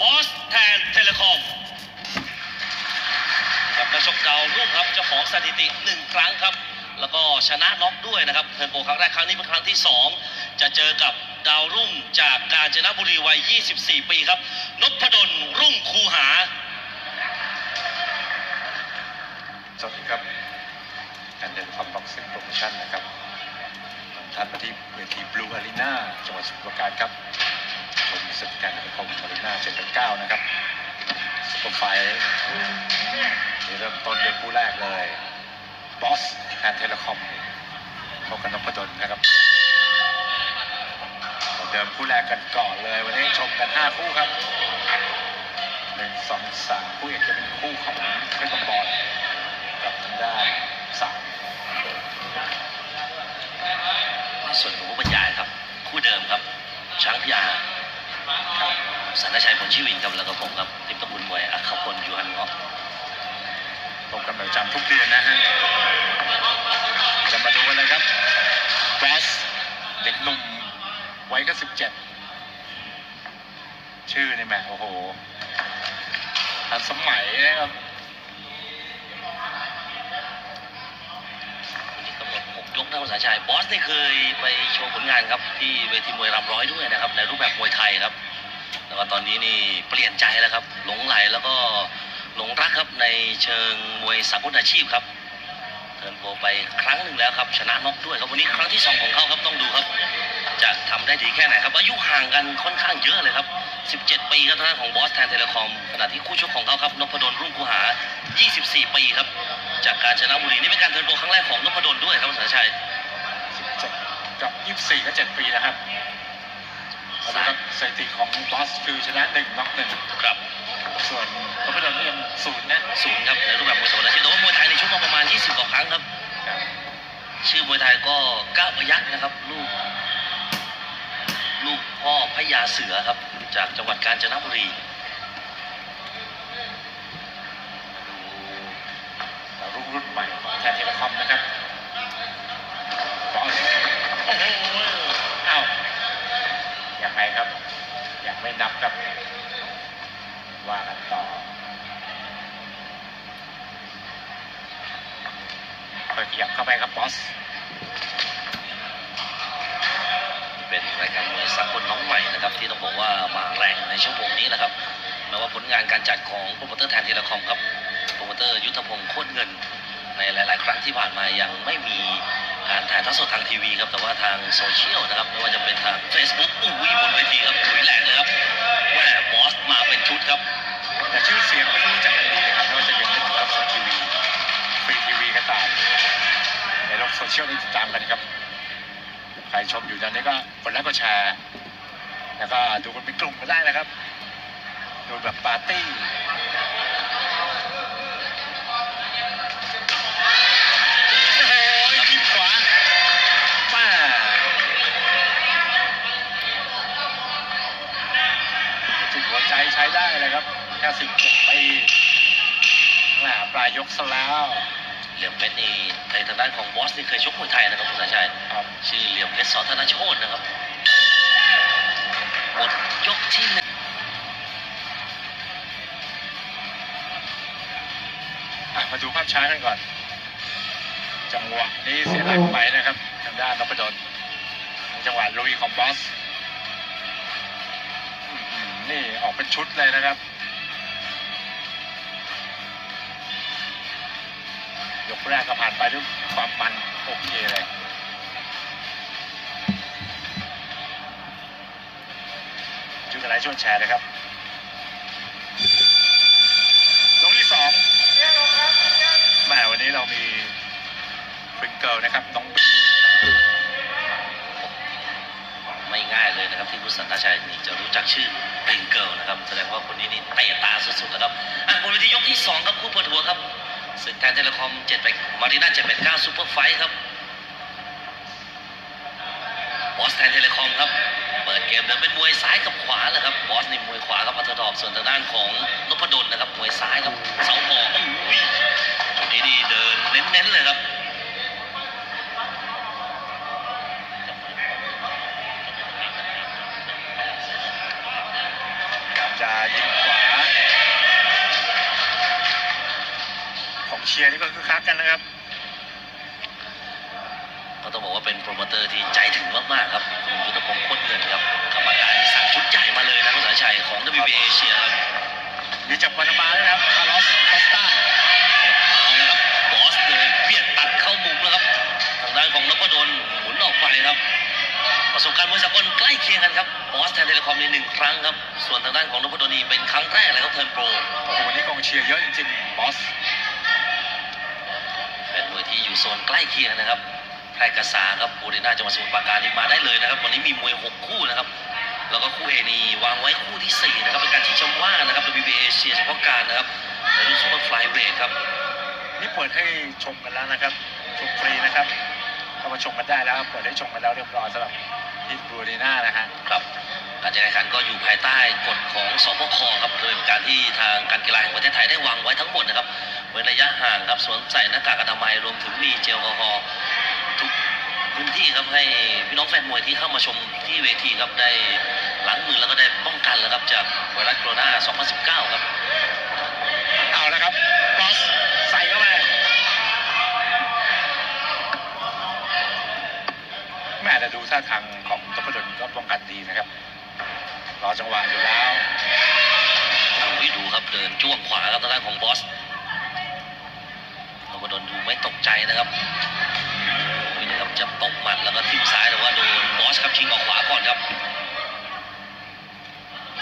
บอสแทนเทเลคอมกับนักชกดาวรุ่งครับเจ้าของสถิติหนึ่งครั้งครับ แล้วก็ชนะน็อกด้วยนะครับเทิร์นโปรครั้งแรกครั้งนี้เป็นครั้งที่ 2 จะเจอกับดาวรุ่งจากกาญจนบุรีวัย 24 ปีครับนพดลรุ่งคูหาสวัสดีครับการเดินความบ็อกซิ่งโปรโมชั่นนะครับท่านมาที่เวทีบลูอารีนาจังหวัดสมุทรปราการครับ ชมศึกการแข่งขันอารีนา789นะครับซุปเปอร์ไฟท์นี่เริ่มต้นด้วยคู่แรกเลยบอสแอนเทเลคอมพบกันนพดลนะครับเดิมคู่แรกกันก่อนเลย วันนี้ชมกัน 5 คู่ครับหนึ่งสองสามคู่เอกจะเป็นคู่ของเพชรบอลกับทางด้านสามส่วนของผู้บรรยายครับ คู่เดิมครับ ช้างพยา สันติชัยผลชีวินครับแล้วก็ผมครับทิพย์ตะบุญมวยอัครพลยูฮันเงาะพบกันประจำทุกเดือนนะฮะจะมาดูกันเลยครับบอสเด็กหนุ่มวัยก็สิบเจ็ดชื่อนี่แหมโอ้โหทันสมัยนะครับวันนี้กำหนดหกยกนะคุณสายชัยบอสนี่เคยไปโชว์ผลงานครับที่เวทีมวยรำร้อยด้วยนะครับในรูปแบบมวยไทยครับ แล้วก็ตอนนี้นี่เปลี่ยนใจแล้วครับ หลงไหลแล้วก็หลงรักครับในเชิงมวยสากลอาชีพครับเทิร์นโปรไปครั้งหนึ่งแล้วครับชนะน็อกด้วยครับวันนี้ครั้งที่สองของเขาครับต้องดูครับ จะทำได้ดีแค่ไหนครับอายุห่างกันค่อนข้างเยอะเลยครับ 17 ปีครับทางด้านของบอสแทนเทเลคอมขณะที่คู่ชกของเขาครับนพดลรุ่งคูหา 24 ปีครับ จากกาญจนะบุรีนี่เป็นการเทิร์นโปรครั้งแรกของนพดลด้วยครับสายชัยสิบเจ็ดกับยี่สิบสี่ก็เจ็ดปีนะครับ มาดูครับสถิติของบอสคือชนะหนึ่งน็อกหนึ่งครับ ส่วนนพดลนี่ยังศูนย์นะศูนย์ครับในรูปแบบมวยสากลอาชีพแต่ว่ามวยไทยในช่วงมาประมาณ 20กว่าครั้งครับครับ ชื่อมวยไทยก็ก้าวพยักนะครับ ลูก ลูกพ่อพญาเสือครับ จากจังหวัดกาญจนบุรีดาวรุ่งรุ่นใหม่ของแทนเทเลคอมนะครับบอสโอ้โหอ้าวยังไงครับ ยัง ไม่นับครับว่ากันต่อเปิดขยับเข้าไปครับบอสเป็นรายการมวยสากลน้องใหม่นะครับ ที่ต้องบอกว่ามาแรงในชั่วโมงนี้นะครับแม้ว่าผลงานการจัดของโปรโมเตอร์แทนทเละคอมครับโปรโมเตอร์ยุทธพงศ์โคตรเงิน ในหลาย ๆ ครั้งที่ผ่านมายังไม่มี การถ่ายทอดสดทางทีวีครับ แต่ว่าทางโซเชียลนะครับไม่ว่าจะเป็นทาง Facebook อุ้ยบนเวทีครับถุยแรงเลยครับแหวบอสมาเป็นชุดครับ แต่ชื่อเสียงก็รู้จักกันดีนะครับไม่ว่าจะเป็นในโทรทัศน์ทีวีฟรีทีวีก็ตามในโลกโซเชียลนี่ติดตามกันครับ ใครชมอยู่ตอนนี้ก็กดไลค์กดแชร์ แล้วก็ดูกันเป็นกลุ่มก็ได้นะครับ ดูแบบปาร์ตี้ ใจใช้ได้เลยครับแค่สิบเจ็ดปีแหมปลายยกซะแล้ว เหลี่ยมเพชรนี่ในทางด้านของบอสนี่เคยชกมวยไทยนะครับคุณสายชัยครับ ชื่อเหลี่ยมเพชรสอธนโชตนะครับหมดยกที่หนึ่งอะมาดูภาพช้ากันก่อน จังหวะนี้เสียหลักไปนะครับ ทางด้านนพดลจังหวะลุยของบอสอื้อหือ นี่ออกเป็นชุดเลยนะครับ ยกแรกก็ผ่านไปด้วยความมันโอเคเลยช่วยกันไลค์ช่วยแชร์นะครับลงที่สองแหมวันนี้เรามีฟิงเกิลนะครับน้องบี ง่ายเลยนะครับที่คุณสันตชัยนี่จะรู้จักชื่อปิงเกิลนะครับแสดงว่าคนนี้นี่เตะตาสุดๆนะครับอะบนเวทียกที่สองครับคู่เปิดหัวครับศึกแทนเทเลคอมเจ็ดแปดมารีนาเจ็ดแปดเก้าซูเปอร์ไฟท์ครับบอสแทนเทเลคอมครับเปิดเกมเดินเป็นมวยซ้ายกับขวาเลยครับบอสนี่มวยขวาครับอัธดอกส่วนทางด้านของนพดลนะครับมวยซ้ายครับเสาหอก เชียร์นี่ก็คือคักกันนะครับ ก็ต้องบอกว่าเป็นโปรโมเตอร์ที่ใจถึงมากๆครับคุณยุทธพงศ์โคตรเงินครับกรรมการที่สั่งชุดใหญ่มาเลยนะคุณสายชัยของ WBA เอเชียครับมีจับปานามาด้วยนะครับคาร์ลอสคอสตาเอาแล้วครับบอสเดินเบียดตัดเข้ามุมแล้วครับทางด้านของนพดลหมุนออกไปครับ ประสบการณ์มวยสากลใกล้เคียงกันครับบอสแทนเทเลคอมในหนึ่งครั้งครับ ส่วนทางด้านของนพดลนี่เป็นครั้งแรกเลยครับเทิร์นโปรโอ้โหวันนี้กองเชียร์เยอะจริงๆบอส โซนใกล้เคียงนะครับแพร่กษาครับบูริน่าจังหวัดสมุทรปราการนี่มาได้เลยนะครับ วันนี้มีมวย 6 คู่นะครับ แล้วก็คู่เอนีวางไว้คู่ที่ 4 นะครับเป็นการชิงแชมป์ว่างนะครับ WBA เอเชียเฉพาะการนะครับในรุ่นซูเปอร์ไฟล์เวทครับนี่เปิดให้ชมกันแล้วนะครับชมฟรีนะครับเข้ามาชมกันได้แล้วครับเปิดให้ชมกันแล้วเรียบร้อยสำหรับที่บรูดีน่านะฮะครับการจัดการแข่งขันก็อยู่ภายใต้กฎของสบคครับโดยการที่ทางการกีฬาแห่งประเทศไทยได้วางไว้ทั้งหมดนะครับเว้นระยะห่างครับสวมใส่หน้ากากอนามัยรวมถึงมีเจลแอลกอฮอล์ทุกพื้นที่ครับให้พี่น้องแฟนมวยที่เข้ามาชมที่เวทีครับได้ล้างมือแล้วก็ได้ป้องกันแล้วครับจากไวรัสโคโรนา 2019 ครับ เอาละครับบอสใส่เข้าไปแม่แต่ดูท่าทางของตพดลก็ป้องกันดีนะครับ รอจังหวะอยู่แล้วโอ้ยดูครับเดินจ้วงขวาครับทางด้านของ นะครับโอ้ยนะครับจะตกหมัดแล้วก็ทิ่มซ้ายแต่ว่าโดนบอสครับชิงออกขวาก่อนครับ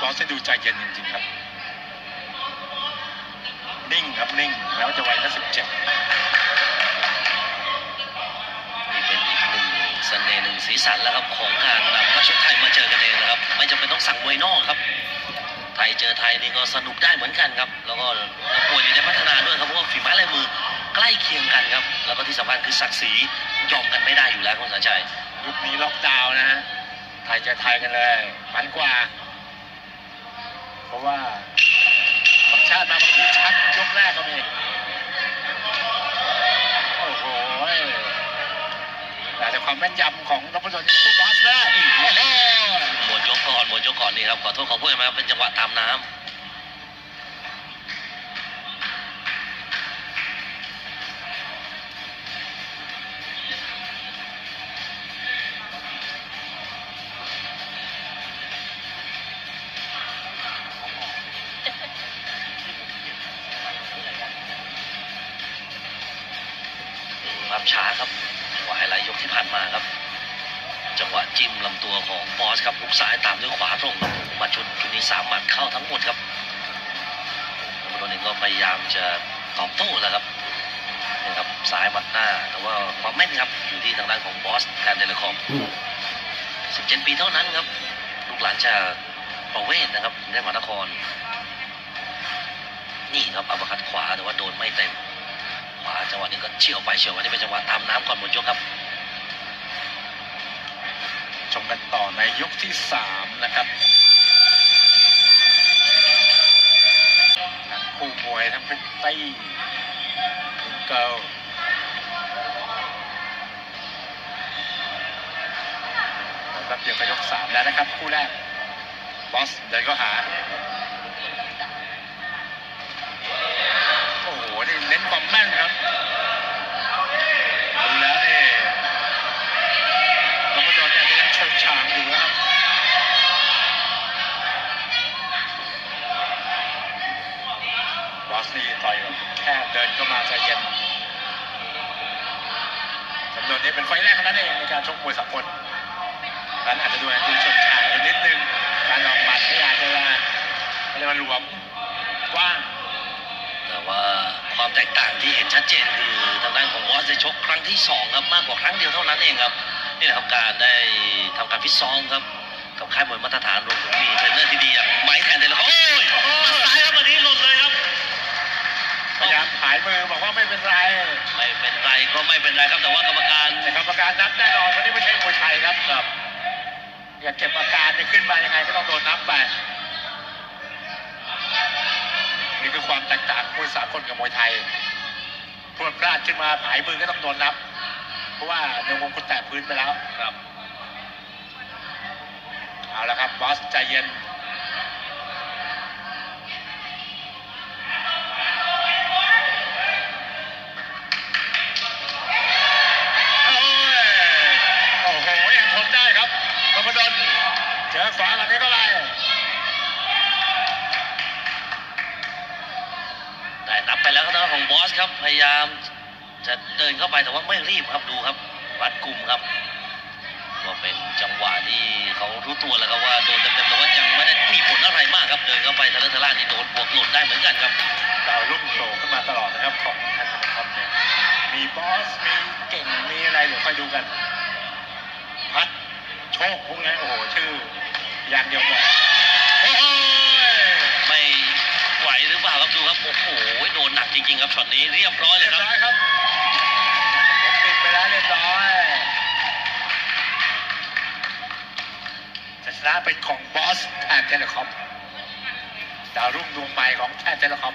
บอสจะดูใจเย็นจริงๆครับ นิ่งครับนิ่งแล้วจะวัยแค่สิบเจ็ดนี่เป็นอีกหนึ่งเสน่ห์หนึ่งสีสันแล้วครับของการนำนักชกไทยมาเจอกันเองนะครับ ไม่จำเป็นต้องสั่งมวยนอกครับไทยเจอไทยนี่ก็สนุกได้เหมือนกันครับ แล้วก็นักมวยนี่ได้พัฒนาด้วยครับเพราะว่าฝีไม้ลายมือ ใกล้เคียงกันครับ แล้วก็ที่สำคัญคือศักดิ์ศรียอมกันไม่ได้อยู่แล้วคุณสัญชัยยุคนี้ล็อกดาวน์นะฮะไทยเจะไทยกันเลยมันกว่า เพราะว่าบางชาติมาบางทีชัดยกแรกก็มีโอ้โหแต่ความแม่นยำของนพดลนี่คู่บอสแรกโอ้โหหมดยกก่อนหมดยกก่อนนี่ครับขอโทษขอโทษมาครับเป็นจังหวะตามน้ำ ภาพช้าครับจังหวะไฮไลท์ยกที่ผ่านมาครับ จังหวะจิ้มลำตัวของบอสครับลุกซ้ายตามด้วยขวาตรงครับหมาชุดชุดนี้สามหมัดเข้าทั้งหมดครับโดนเองก็พยายามจะตอบโต้แล้วครับนี่ครับซ้ายหมัดหน้า แต่ว่าความแม่นครับอยู่ที่ทางด้านของบอสแทนเทเลคอม17 ปีเท่านั้นครับ ลูกหลานจากประเวศนะครับกรุงเทพมหานคร นี่ครับอัปเปอร์คัดขวาแต่ว่าโดนไม่เต็ม ขวาจังหวะนี้ก็เฉียวไปเฉียวมานี่เป็นจังหวะตามน้ำก่อนหมดยกครับ ชมกันต่อในยกที่สามนะครับทั้งคู่มวยทั้งพิตตี้เกิลแป๊บเดียวก็ยกสามแล้วนะครับ คู่แรกบอสเดินก็หาโอ้โห นี่เน้นความแม่นครับดูแล้วนี่นพดลเนี่ยยังชงชางอยู่นะครับบอสนี่ต่อยแบบแค่เดินเข้ามาใจเย็นจำนวนนี้เป็นไฟแรกเท่านั้นเองในการชกมวยสากลนั้นอาจจะดูดูชงชางอยู่นิดนึงการออกหมัดไม่อาจจะไม่ได้มาหลวมกว้างแต่ว่า ความแตกต่างที่เห็นชัดเจนคือทางด้านของบอสได้ชกครั้งที่สองครับมากกว่าครั้งเดียวเท่านั้นเองครับนี่แหละครับการได้ทำการฟิตซ้อมครับกับค่ายมวยมาตรฐานรวมถึงมีเทรนเนอร์ที่ดีอย่างไมค์แทนเดลโอ้ยหมัดซ้ายครับวันนี้หล่นเลยครับพยายามหายมือบอกว่าไม่เป็นไรไม่เป็นไรก็ไม่เป็นไรครับแต่ว่ากรรมการแต่กรรมการนับแน่นอนเพราะนี่ไม่ใช่มวยไทยครับครับอย่าเก็บอาการจะขึ้นมายังไงก็ต้องโดนนับไป คือความแตกต่างมวยสากลกับมวยไทยพลวดพลาดขึ้นมาหายมือก็ต้องโดนนับ เพราะว่าในวงคุณแตะพื้นไปแล้วครับ เอาละครับบอสใจเย็น พยายามจะเดินเข้าไปแต่ว่าไม่รีบครับดูครับรัดกลุ่มครับว่าเป็นจังหวะที่เขารู้ตัวแล้วครับว่าโดนเต็มๆแต่ว่ายังไม่ได้มีผลอะไรมากครับเดินเข้าไปทะเลทะล่านี่โดนบวกหล่นได้เหมือนกันครับดาวรุ่งโผล่ขึ้นมาตลอดนะครับของแทนคอมเนี่ยมีบอสมีเก่งมีอะไรเดี๋ยวค่อยดูกันพัดโชคพวกนี้โอ้โหชื่ออย่างเดียวบอกโอ้โหไม่ไหวหรือเปล่าครับดูครับโอ้โหโดนหนัก จริงๆครับช็อตนี้เรียบร้อยเลเรียยบครับ ร้อยครับผมปิดไปแล้วเรียบร้อยชัยชนะเป็นของบอสแทนเทเลคอมดาวรุ่งดวงใหม่ของแทนเทเลคอม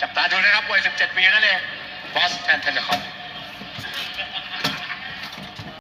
จับตาดูนะครับวัย17 ปีนั่นเองบอสแทนเทเลคอม